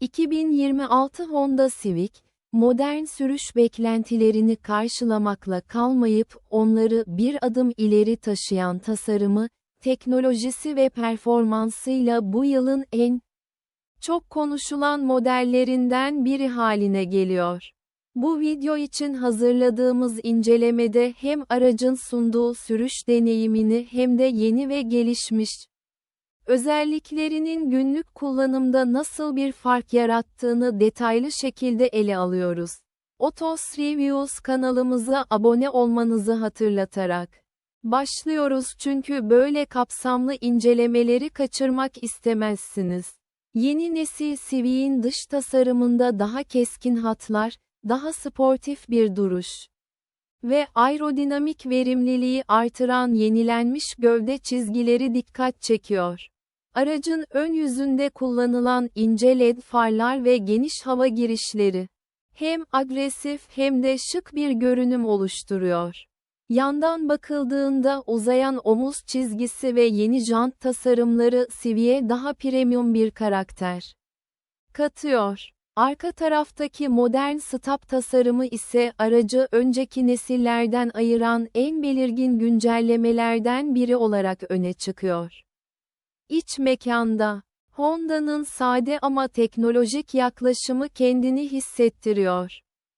2026 Honda Civic, modern sürüş beklentilerini karşılamakla kalmayıp onları bir adım ileri taşıyan tasarımı, teknolojisi ve performansıyla bu yılın en çok konuşulan modellerinden biri haline geliyor. Bu video için hazırladığımız incelemede hem aracın sunduğu sürüş deneyimini hem de yeni ve gelişmiş özelliklerinin günlük kullanımda nasıl bir fark yarattığını detaylı şekilde ele alıyoruz. Otos Reviews kanalımıza abone olmanızı hatırlatarak başlıyoruz çünkü böyle kapsamlı incelemeleri kaçırmak istemezsiniz. Yeni nesil Civic'in dış tasarımında daha keskin hatlar, daha sportif bir duruş ve aerodinamik verimliliği artıran yenilenmiş gövde çizgileri dikkat çekiyor. Aracın ön yüzünde kullanılan ince led farlar ve geniş hava girişleri hem agresif hem de şık bir görünüm oluşturuyor. Yandan bakıldığında uzayan omuz çizgisi ve yeni jant tasarımları Civic'e daha premium bir karakter katıyor. Arka taraftaki modern stop tasarımı ise aracı önceki nesillerden ayıran en belirgin güncellemelerden biri olarak öne çıkıyor. İç mekanda, Honda'nın sade ama teknolojik yaklaşımı kendini hissettiriyor.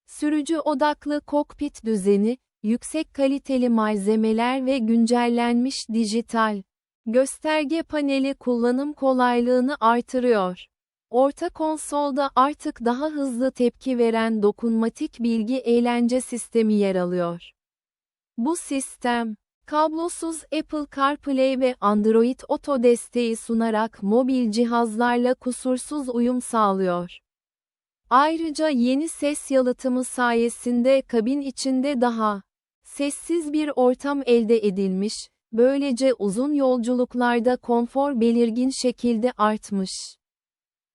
Sürücü odaklı kokpit düzeni, yüksek kaliteli malzemeler ve güncellenmiş dijital gösterge paneli kullanım kolaylığını artırıyor. Orta konsolda artık daha hızlı tepki veren dokunmatik bilgi eğlence sistemi yer alıyor. Bu sistem, kablosuz Apple CarPlay ve Android Auto desteği sunarak mobil cihazlarla kusursuz uyum sağlıyor. Ayrıca yeni ses yalıtımı sayesinde kabin içinde daha sessiz bir ortam elde edilmiş, böylece uzun yolculuklarda konfor belirgin şekilde artmış.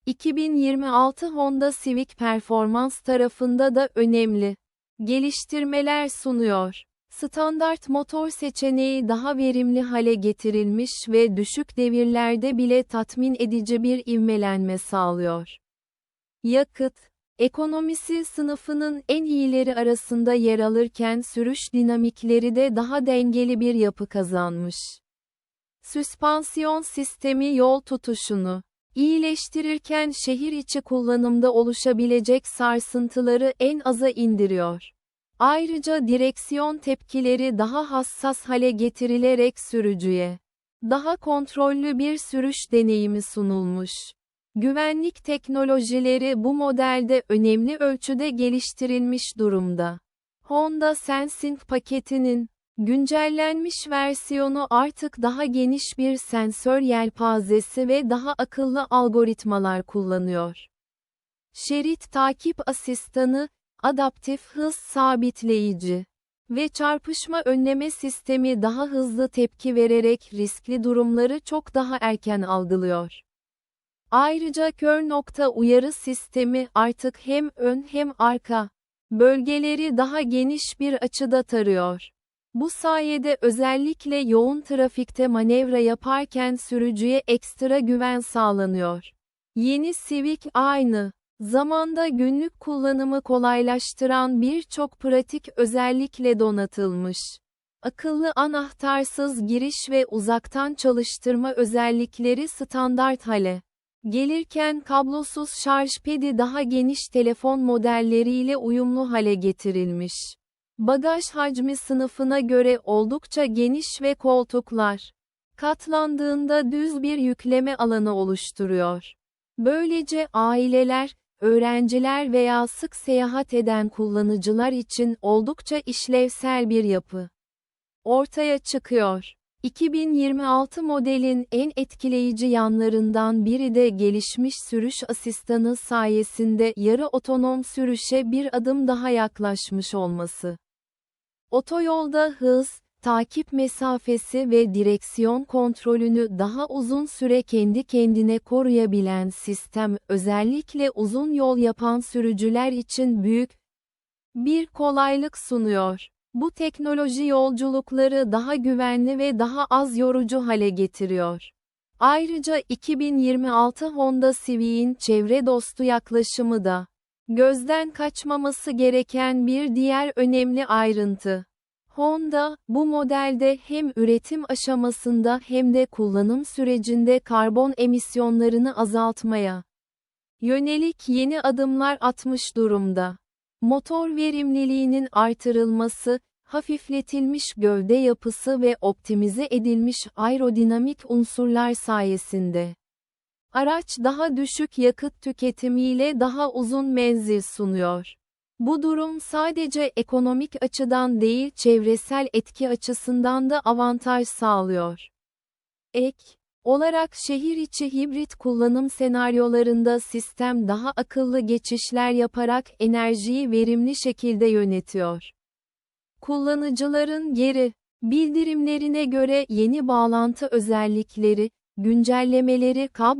2026 Honda Civic performans tarafında da önemli geliştirmeler sunuyor. Standart motor seçeneği daha verimli hale getirilmiş ve düşük devirlerde bile tatmin edici bir ivmelenme sağlıyor. Yakıt, ekonomisi sınıfının en iyileri arasında yer alırken sürüş dinamikleri de daha dengeli bir yapı kazanmış. Süspansiyon sistemi yol tutuşunu iyileştirirken şehir içi kullanımda oluşabilecek sarsıntıları en aza indiriyor. Ayrıca direksiyon tepkileri daha hassas hale getirilerek sürücüye daha kontrollü bir sürüş deneyimi sunulmuş. Güvenlik teknolojileri bu modelde önemli ölçüde geliştirilmiş durumda. Honda Sensing paketinin Güncellenmiş versiyonu artık daha geniş bir sensör yelpazesi ve daha akıllı algoritmalar kullanıyor. Şerit takip asistanı, adaptif hız sabitleyici ve çarpışma önleme sistemi daha hızlı tepki vererek riskli durumları çok daha erken algılıyor. Ayrıca kör nokta uyarı sistemi artık hem ön hem arka bölgeleri daha geniş bir açıda tarıyor. Bu sayede özellikle yoğun trafikte manevra yaparken sürücüye ekstra güven sağlanıyor. Yeni Civic aynı zamanda günlük kullanımı kolaylaştıran birçok pratik özellikle donatılmış. Akıllı anahtarsız giriş ve uzaktan çalıştırma özellikleri standart hale gelirken kablosuz şarj pedi daha geniş telefon modelleriyle uyumlu hale getirilmiş. Bagaj hacmi sınıfına göre oldukça geniş ve koltuklar katlandığında düz bir yükleme alanı oluşturuyor. Böylece aileler, öğrenciler veya sık seyahat eden kullanıcılar için oldukça işlevsel bir yapı ortaya çıkıyor. 2026 modelin en etkileyici yanlarından biri de gelişmiş sürüş asistanı sayesinde yarı otonom sürüşe bir adım daha yaklaşmış olması. Otoyolda hız, takip mesafesi ve direksiyon kontrolünü daha uzun süre kendi kendine koruyabilen sistem özellikle uzun yol yapan sürücüler için büyük bir kolaylık sunuyor. Bu teknoloji yolculukları daha güvenli ve daha az yorucu hale getiriyor. Ayrıca 2026 Honda Civic'in çevre dostu yaklaşımı da gözden kaçmaması gereken bir diğer önemli ayrıntı. Honda, bu modelde hem üretim aşamasında hem de kullanım sürecinde karbon emisyonlarını azaltmaya yönelik yeni adımlar atmış durumda. Motor verimliliğinin artırılması, hafifletilmiş gövde yapısı ve optimize edilmiş aerodinamik unsurlar sayesinde araç daha düşük yakıt tüketimiyle daha uzun menzil sunuyor. Bu durum sadece ekonomik açıdan değil çevresel etki açısından da avantaj sağlıyor. Ek olarak şehir içi hibrit kullanım senaryolarında sistem daha akıllı geçişler yaparak enerjiyi verimli şekilde yönetiyor. Kullanıcıların geri bildirimlerine göre yeni bağlantı özellikleri, güncellemeleri kablo